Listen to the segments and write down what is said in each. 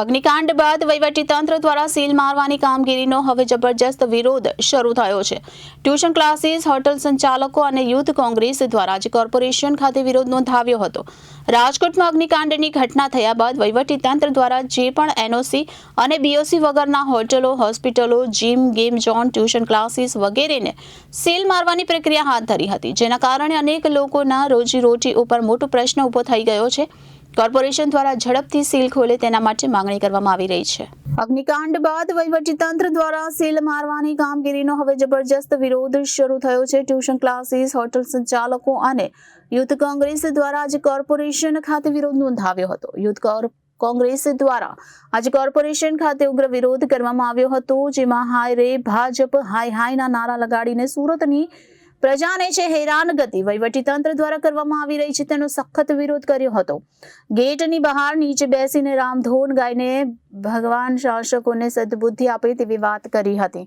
અગ્નિકાંડ બાદ વહીવટીતંત્ર દ્વારા સીલ મારવાની કામગીરીનો હવે જબરજસ્ત વિરોધ શરૂ થયો છે. ટ્યુશન ક્લાસીસ, હોટલ સંચાલકો અને યુથ કોંગ્રેસ દ્વારા આજે કોર્પોરેશન ખાતે વિરોધ નોંધાવ્યો હતો. રાજકોટમાં અગ્નિકાંડની ઘટના થયા બાદ વહીવટીતંત્ર દ્વારા જે પણ એનઓસી અને બીઓસી વગરના હોટલો, હોસ્પિટલો, gym, game zone, tuition classes વગેરેને સીલ મારવાની પ્રક્રિયા હાથ ધરી હતી, જેના કારણે અનેક લોકોના રોજીરોટી ઉપર મોટો પ્રશ્ન ઊભો થઈ ગયો છે. કોર્પોરેશન દ્વારા ઝડપથી સીલ ખોલે તેના માટે માંગણી કરવામાં આવી રહી છે. અગ્નિકાંડ બાદ વહીવટીતંત્ર દ્વારા સીલ મારવાની કામગીરીનો હવે જબરજસ્ત વિરોધ શરૂ થયો છે. ટ્યુશન ક્લાસીસ, હોટલ સંચાલકો અને યુથ કોંગ્રેસ દ્વારા આજે કોર્પોરેશન ખાતે વિરોધ નોંધાવ્યો હતો. યુથ કોંગ્રેસ દ્વારા આજે કોર્પોરેશન ખાતે ઉગ્ર વિરોધ કરવામાં આવ્યો હતો, જેમાં હાય રે ભાજપ હાય હાયના નારા લગાડીને સુરતની પ્રજાને છે હેરાનગતિ વહીવટીતંત્ર દ્વારા કરવામાં આવી રહી છે તેનો સખત વિરોધ કર્યો હતો. ગેટની બહાર નીચે બેસીને રામધોન ગાઈને ભગવાન શાસકોને સદબુદ્ધિ આપે તેવી વાત કરી હતી.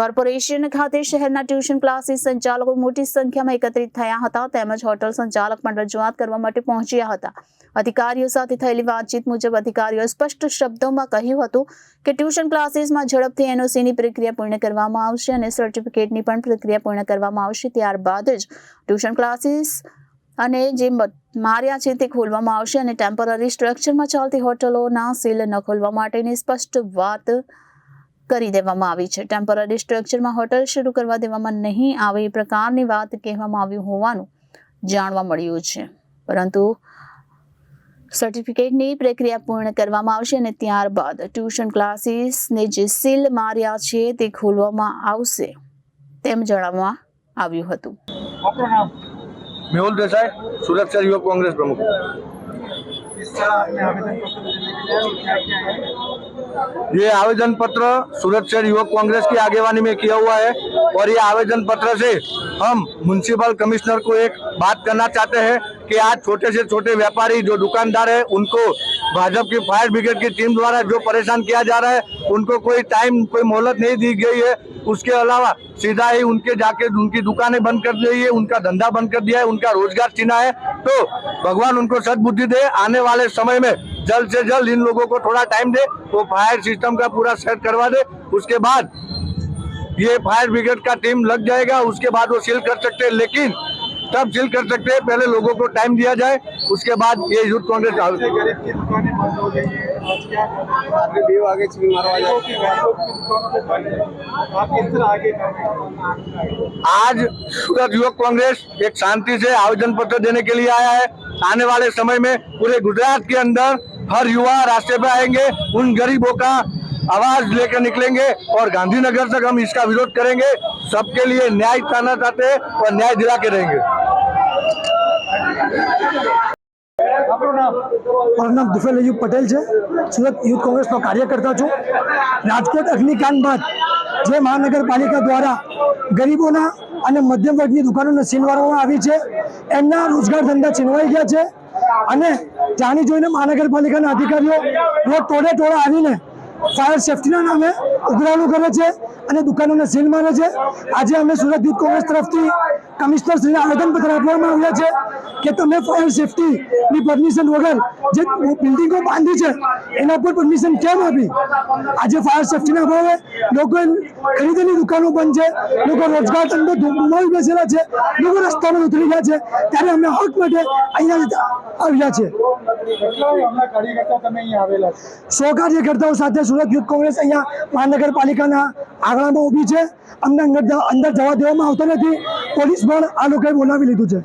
કોર્પોરેશન ખાતે શહેરના ટ્યુશન ક્લાસીસ સંચાલકો મોટી સંખ્યામાં એકત્રિત થયા હતા તેમજ હોટલ સંચાલક પણ રજૂઆત કરવા માટે પહોંચ્યા હતા. અધિકારીઓ સાથે થયેલી વાતચીત મુજબ અધિકારીઓએ સ્પષ્ટ શબ્દોમાં કહ્યું હતું કે ટ્યુશન ક્લાસીસમાં ઝડપથી એનઓસીની પ્રક્રિયા પૂર્ણ કરવામાં આવશે અને સર્ટિફિકેટની પણ પ્રક્રિયા પૂર્ણ કરવામાં આવશે. ત્યારબાદ જ ટ્યુશન ક્લાસીસ અને જે માર્યા છે તે ખોલવામાં આવશે અને ટેમ્પરરી સ્ટ્રક્ચરમાં ચાલતી હોટલોના સીલ ન ખોલવા માટેની સ્પષ્ટ વાત કરી દેવામાં આવી છે. ટેમ્પરરી સ્ટ્રક્ચરમાં હોટલ શરૂ કરવા દેવામાં નહીં આવે એ પ્રકારની વાત કહેવામાં આવી હોવાનું જાણવા મળ્યું છે. પરંતુ સર્ટિફિકેટની પ્રક્રિયા પૂર્ણ કરવામાં આવશે અને ત્યારબાદ ટ્યુશન ક્લાસીસને જે સીલ માર્યા છે તે ખોલવામાં આવશે તેમ જણાવવામાં આવ્યું હતું. મેહુલ દેસાઈ સુરક્ષા યુવક કોંગ્રેસ પ્રમુખ. युवक कांग्रेस प्रमुख किस तरह आपने आवेदन पत्र देने के लिए क्या क्या है ये आवेदन पत्र सूरत शहर युवक कांग्रेस की आगेवानी में किया हुआ है और ये आवेदन पत्र से हम म्यूनसिपल कमिश्नर को एक बात करना चाहते हैं कि आज छोटे से छोटे व्यापारी जो दुकानदार है, उनको भाजपा की फायर ब्रिगेड की टीम द्वारा जो परेशान किया जा रहा है, उनको कोई टाइम, कोई मोहलत नहीं दी गई है। उसके अलावा सीधा ही उनके जाके उनकी दुकानें बंद कर दी है, उनका धंधा बंद कर दिया है, उनका रोज़गार छीना है। तो भगवान उनको सदबुद्धि दे, आने वाले समय में जल्द से जल्द इन लोगों को थोड़ा टाइम दे, वो फायर सिस्टम का पूरा सेट करवा दे। उसके बाद ये फायर ब्रिगेड का टीम लग जाएगा, उसके बाद वो सील कर सकते हैं। लेकिन तब सील कर सकते हैं। पहले लोगों को टाइम दिया जाए उसके बाद ये यूथ कांग्रेस हो है। आज सूरत युवक कांग्रेस एक शांति से आवेदन पत्र देने के लिए आया है। आने वाले समय में पूरे गुजरात के अंदर हर युवा रास्ते पे आएँगे उन गरीबों का आवाज़ लेकर निकलेंगे और गांधीनगर तक हम इसका विरोध करेंगे। सबके लिए न्याय पाना चाहते हैं और न्याय दिला के रहेंगे। મારું નામ દુફેલ અયુબ પટેલ છે. સુરત યુથ કોંગ્રેસનો કાર્યકર્તા છું. રાજકોટ અગ્નિકાંડ બાદ જે મહાનગરપાલિકા દ્વારા ગરીબોના અને મધ્યમ વર્ગની દુકાનોને છીનવાડવામાં આવી છે. એમના રોજગાર ધંધા છીનવાઈ ગયા છે. અને જાણી જોઈને મહાનગરપાલિકાના અધિકારીઓ રોજ ટોળે ટોળે આવીને ફાયર સેફટીના નામે ઉઘરાણું કરે છે અને દુકાનોને સીલ મારે છે. આજે અમે સુરત યુથ કોંગ્રેસ તરફથી કમિશનર શ્રીને આવેદનપત્ર આપવામાં આવ્યા છે કે તમે ફાયર સેફટીની પરમિશન વગર જે બિલ્ડિંગો બાંધી છે એના પર પરમિશન કેમ આપી આજે ફાયર સેફટીના અભાવે લોકો ખરીદેલી દુકાનો બંધ છે લોકો રોજગાર ધંધો ગુમાવી બેસેલા છે લોકો રસ્તામાં ઉતરી ગયા છે ત્યારે અમે હક માટે અહીંયા આવ્યા છે કેટલા હમણાં કાર્યકર્તા તમે અહીંયા આવેલા છો સો કાર્યકર્તાઓ સાથે સુરત યુથ કોંગ્રેસ અહીંયા મહાનગરપાલિકાના આંગણામાં ઊભી છે અમને અંદર જ- અંદર જવા દેવામાં આવતો નથી. પોલીસ પણ આ લોકોએ બોલાવી લીધું છે.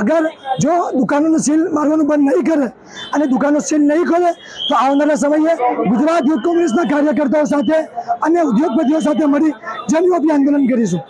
અગર જો દુકાનોનું સીલ મારવાનું બંધ નહીં કરે અને દુકાનો સીલ નહીં ખોલે તો આવનારા સમયે ગુજરાત યુથ કોંગ્રેસના કાર્યકર્તાઓ સાથે અને ઉદ્યોગપતિઓ સાથે મળી જનવ્યાપી આંદોલન કરીશું.